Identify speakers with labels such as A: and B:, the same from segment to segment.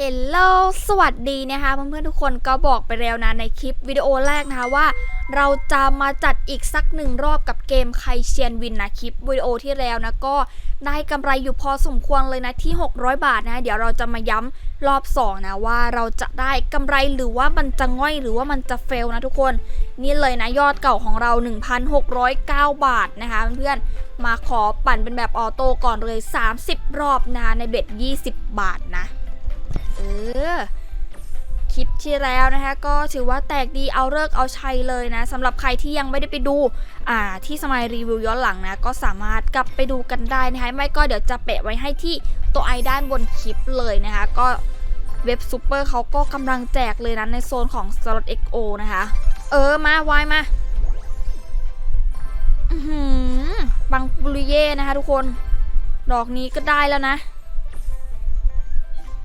A: เฮลโลสวัสดีนะคะเพื่อนๆทุกคนก็บอกไปแล้วนะในคลิปวิดีโอแรกนะคะว่า เราจะมาจัดอีกสักหนึ่งรอบกับเกมใครเชียนวินนะคลิปวิดีโอที่แล้วนะก็ได้กำไรอยู่พอสมควรเลยนะที่ 600 บาทนะ เดี๋ยวเราจะมาย้ำรอบ2นะว่าเราจะได้กำไรหรือว่ามันจะง่อยหรือว่ามันจะเฟลนะทุกคน นี่เลยนะยอดเก่าของเรา 1,609 บาทนะคะเพื่อนๆมาขอปั่นเป็นแบบออโต้ก่อนเลย 30 รอบนะในเบ็ด 20 บาทนะ ออคลิปที่แล้วนะคะก็ถือว่าแตกดีเอาเลิกเอาชัยเลยนะสำหรับใครที่ยังไม่ได้ไปดูอ่าที่สมัยรีวิวย้อนหลังนะก็สามารถกลับไปดูกันได้นะคะไม่ก็เดี๋ยวจะแปะไว้ให้ที่ตัวไอด้านบนคลิปเลยนะคะก็เว็บซูเปอร์เขาก็กำลังแจกเลยนะในโซนของ Slot XO นะคะ เออ มาวายมาบังปุริเย่นะคะทุกคน ดอกนี้ก็ได้แล้วนะ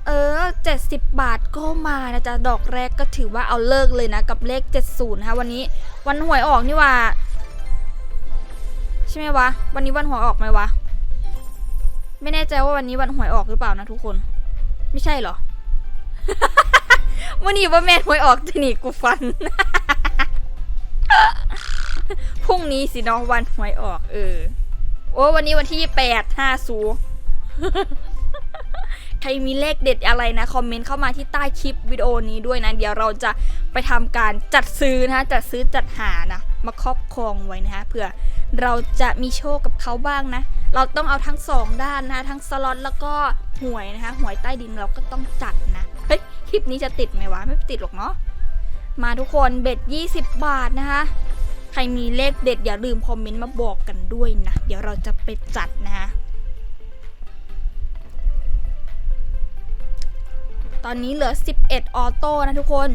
A: เออ 70 บาทก็มานะจ๊ะ ดอกแรกก็ถือว่าเอาเลิกเลยนะ กับเลข 70นะคะวันนี้วันหวยออกนี่ว่า ใช่ไหมวะ วันนี้วันหวยออกไหมวะ ไม่แน่ใจว่าวันนี้วันหวยออกหรือเปล่านะทุกคน ไม่ใช่เหรอวันนี้ว่าแม่หวยออกจะหนีกูฟันพรุ่งนี้สิเนาะวันหวยออก เออ โอ้วันนี้วันที่8 5สู ครมีเลขเด็ดอะไรนะคอมเมนต์เข้ามาที่ใต้คลิปวิดีโอนี้ด้วยนะ เดี๋ยวเราจะไปทำการจัดซื้อนะจัดซื้อจัดหานะมาครอบครองไว้นะคะเผื่อเราจะมีโชคกับเขาบ้างนะ เราต้องเอาทั้งสองด้านนะคะทั้งสล็อตแล้วก็หวยนะคะหวยใต้ดินเราก็ต้องจัดนะเฮ้ยคลิปนี้จะติดไหมวะไม่ติดหรอกเนาะมาทุกคนเบ็ด 20 บาทนะคะใครมีเลขเด็ดอย่าลืมคอมเมนต์มาบอกกันด้วยนะ เดี๋ยวเราจะไปจัดนะคะ ตอนนี้เหลือ 11 ออโต้นะทุกคน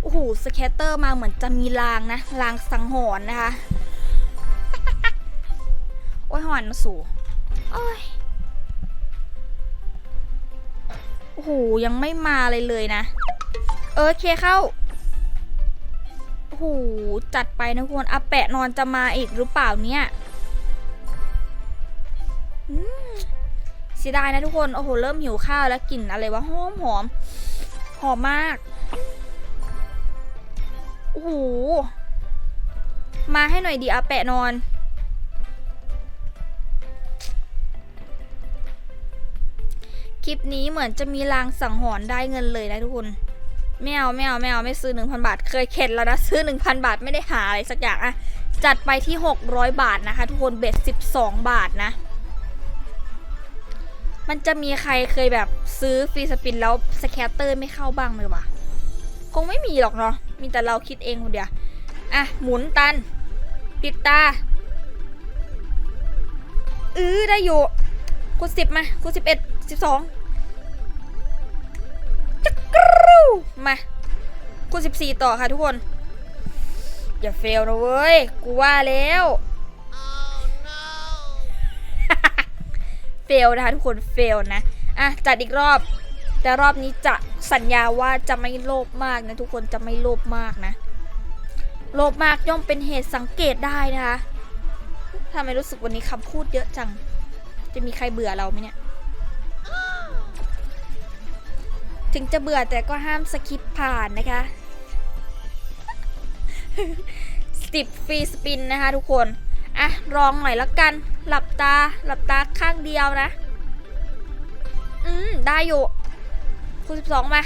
A: โอ้โห สแคตเตอร์มาเหมือนจะมีรางนะ รางสังหรณ์นะคะ โอ้ยหอนมาสู่โอ้ย โอ้โห ยังไม่มาเลยเลยนะ เออเคเข้า โอ้โห จัดไปนะทุกคนอาแปะนอนจะมาอีกหรือเปล่าเนี่ย เสียดายนะทุกคน โอ้โห เริ่มหิวข้าวแล้วกลิ่นอะไรวะหอมหอมหอมมาก โอ้โห มาให้หน่อยดีอาแปะนอน คลิปนี้เหมือนจะมีลางสังหรณ์ได้เงินเลยนะทุกคนไม่เอาไม่เอาไม่เอาไม่ซื้อ 1,000 บาท เคยเข็ดแล้วนะ ซื้อ 1,000 บาทไม่ได้หาอะไรสักอย่างอะจัดไปที่ 600 บาทนะคะ ทุกคนเบ็ด 12 บาทนะ มันจะมีใครเคยแบบซื้อฟรีสปินแล้วสแคตเตอร์ไม่เข้าบ้างไหมวะ คงไม่มีหรอกเนาะ มีแต่เราคิดเองคนเดียว อะ หมุนตัน ปิดตา อือได้อยู่คูณสิบมาคูณสิบเอ็ดสิบสองจักกรูมาคูณสิบสี่ต่อค่ะทุกคน อย่าเฟลนะเว้ย กูว่าแล้ว ลนะคะทุกคนเฟลนะอะจัดอีกรอบ แต่รอบนี้จะสัญญาว่าจะไม่โลภมากนะทุกคนจะไม่โลภมากนะ โลภมากย่อมเป็นเหตุสังเกตได้นะคะทำไมรู้สึกวันนี้คำพูดเยอะจัง จะมีใครเบื่อเราไหมเนี่ย ถึงจะเบื่อแต่ก็ห้ามสคิปผ่านนะคะสิบฟรีสปินนะคะทุกคน อะลองหน่อยละกัน หลับตาหลับตาข้างเดียวนะ อืม ได้อยู่คูณสิบสองมา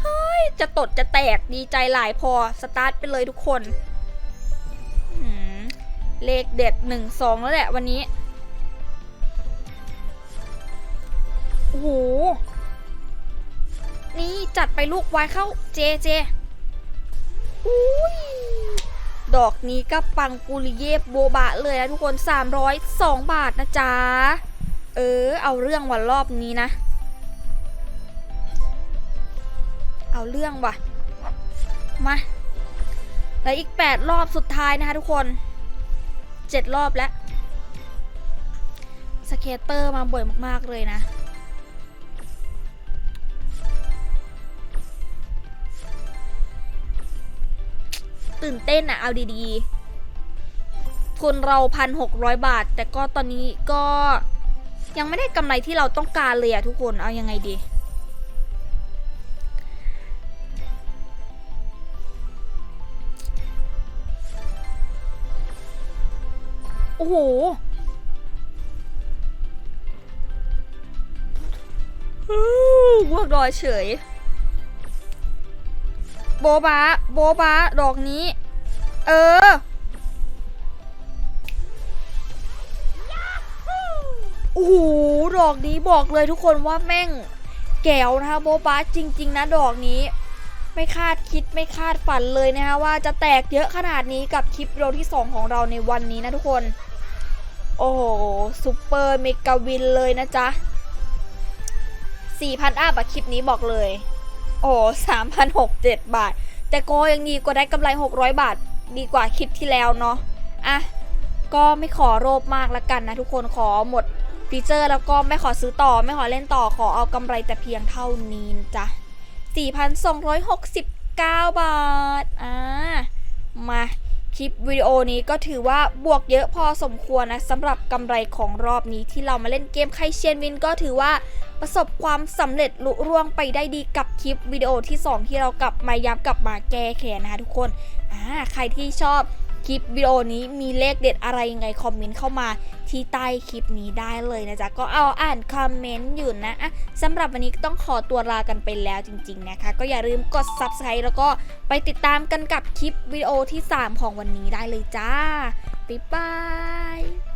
A: เฮ้ยจะตดจะแตกดีใจหลายพอ สตาร์ทไปเลยทุกคนเลขเด็ดหนึ่งสองแล้วแหละวันนี้โอ้โหนี่จัดไปลูกวายเข้าเจเจอุ้ ดอกนี้ก็ปังปุริเยบโบบะเลยนะทุกคน 302 บาทนะจ๊ะ เออ เอาเรื่องวันรอบนี้นะ เอาเรื่องว่ะ มาแล้วอีก 8 รอบสุดท้ายนะคะทุกคน 7 รอบแล้ว สเกตเตอร์มาบ่อยมาก ๆ เลยนะ ตื่นเต้นอะเอาดีๆ ทุนเราพันหกร้อยบาท แต่ก็ตอนนี้ก็ยังไม่ได้กำไรที่เราต้องการเลยอะทุกคนเอายังไงดี โอ้โหอู้พวกดอยเฉย โบบาโบบาดอกนี้ เออ โอ้โห ดอกนี้บอกเลยทุกคนว่าแม่งแก้วนะคะโบบาจริง ๆ นะดอกนี้ ไม่คาดคิดไม่คาดฝันเลยนะคะว่าจะแตกเยอะขนาดนี้กับคลิปโอที่ 2 ของเราในวันนี้นะทุกคน โอ้โหซูเปอร์เมกาวินเลยนะจ๊ะ4,000อัพอะคลิปนี้บอกเลย โอ้สามพันหกเจ็ดบาท แต่ก็ยังดีกว่าได้กำไร 600 บาท ดีกว่าคลิปที่แล้วเนาะอะก็ไม่ขอโรบมากละกันนะทุกคนขอหมดฟีเจอร์แล้วก็ไม่ขอซื้อต่อไม่ขอเล่นต่อขอเอากำไรแต่เพียงเท่านี้นะจ๊ะ4,269 บาท อ่า มา ลิปวิดีโอนี้ก็ถือว่าบวกเยอะพอสมควรนะสำหรับกำไรของรอบนี้ที่เรามาเล่นเกมไคเชียนวินก็ถือว่าประสบความสำเร็จลุร่วงไปได้ดีกับคลิปวิดีโอที่ 2 ที่เรากลับมาย้ำกลับมาแก้แค้นนะคะทุกคนอ่าใครที่ชอบ ลิปวิดีโอนี้มีเลขเด็ดอะไรยังไงคอมเมนต์เข้ามาที่ใต้คลิปนี้ได้เลยนะจ๊ะ ก็เอาอ่านคอมเมนต์อยู่นะอะสำหรับวันนี้ต้องขอตัวลากันไปแล้วจริง ๆ นะคะ ก็อย่าลืมกด subscribe แล้วก็ไปติดตามกันกับคลิปวิดีโอที่ 3 ของวันนี้ได้เลยจ้า บ๊ายบาย